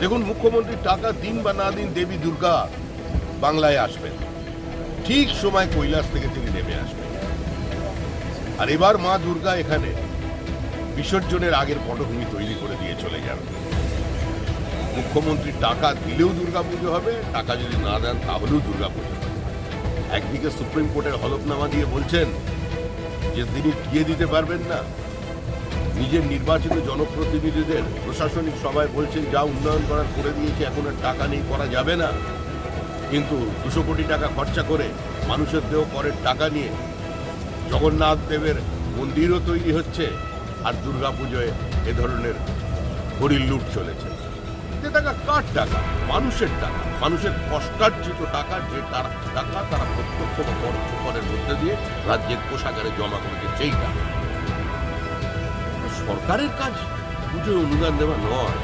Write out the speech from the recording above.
দেখুন, মুখ্যমন্ত্রী টাকা দিন বা না দিন দেবী দুর্গা বাংলায় আসবেন। ঠিক সময় কৈলাস থেকে তিনি নেমে আসবেন। আর এবার মা দুর্গা এখানে বিসর্জনের আগের পটভূমি তৈরি করে দিয়ে চলে যাবে মুখ্যমন্ত্রী টাকা দিলেও দুর্গাপুজো হবে, টাকা যদি না দেন তাহলেও দুর্গাপুজো হবে। একদিকে সুপ্রিম কোর্টের হলফনামা দিয়ে বলছেন যে তিনি দিয়ে দিতে পারবেন না। নিজের নির্বাচিত জনপ্রতিনিধিদের প্রশাসনিক সভায় বলছেন, যা উন্নয়ন করার করে দিয়েছে, এখন আর টাকা নেই, করা যাবে না। কিন্তু দুশো কোটি টাকা খরচা করে মানুষের দেহ করের টাকা নিয়ে জগন্নাথ দেবের মন্দিরও তৈরি হচ্ছে আর দুর্গাপুজোয় এ ধরনের হরির লুট চলেছে। যে টাকা কার টাকা? মানুষের টাকা। মানুষের কষ্টার্জিত টাকা যে তার টাকা তারা প্রত্যক্ষ বা পরোক্ষ করের মধ্যে দিয়ে রাজ্যের কোষাগারে জমা করেছে সেই টাকা সরকারের কাজ পুজোয় অনুদান দেওয়া নয়